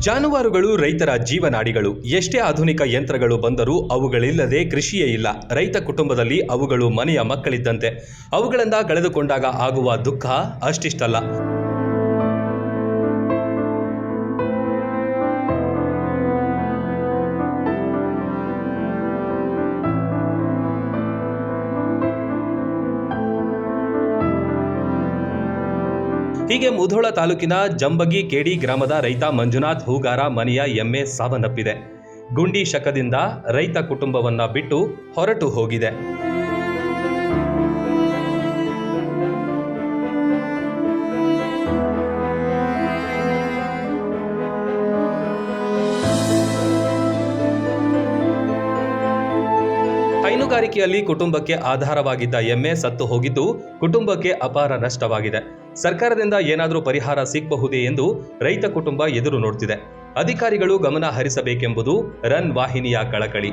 ಜಾನುವಾರುಗಳು ರೈತರ ಜೀವನಾಡಿಗಳು. ಎಷ್ಟೇ ಆಧುನಿಕ ಯಂತ್ರಗಳು ಬಂದರೂ ಅವುಗಳಿಲ್ಲದೆ ಕೃಷಿಯೇ ಇಲ್ಲ. ರೈತ ಕುಟುಂಬದಲ್ಲಿ ಅವುಗಳು ಮನೆಯ ಮಕ್ಕಳಿದ್ದಂತೆ. ಅವುಗಳಿಂದ ಕಳೆದುಕೊಂಡಾಗ ಆಗುವ ದುಃಖ ಅಷ್ಟಿಷ್ಟಲ್ಲ. ಹೀಗೆ ಮುಧೋಳ ತಾಲೂಕಿನ ಜಂಬಗಿ ಕೇಡಿ ಗ್ರಾಮದ ರೈತ ಮಂಜುನಾಥ್ ಹೂಗಾರ ಮನೆಯ ಎಮ್ಮೆ ಸಾವನ್ನಪ್ಪಿದೆ. ಗುಂಡಿ ಶಕದಿಂದ ರೈತ ಕುಟುಂಬವನ್ನ ಬಿಟ್ಟು ಹೊರಟು ಹೋಗಿದೆ. ಹೈನುಗಾರಿಕೆಯಲ್ಲಿ ಕುಟುಂಬಕ್ಕೆ ಆಧಾರವಾಗಿದ್ದ ಎಮ್ಮೆ ಸತ್ತು ಹೋಗಿದ್ದು ಕುಟುಂಬಕ್ಕೆ ಅಪಾರ ನಷ್ಟವಾಗಿದೆ. ಸರ್ಕಾರದಿಂದ ಏನಾದರೂ ಪರಿಹಾರ ಸಿಗಬಹುದೇ ಎಂದು ರೈತ ಕುಟುಂಬ ಎದುರು ನೋಡ್ತಿದೆ. ಅಧಿಕಾರಿಗಳು ಗಮನ ಹರಿಸಬೇಕೆಂಬುದು ರನ್ ವಾಹಿನಿಯ ಕಳಕಳಿ.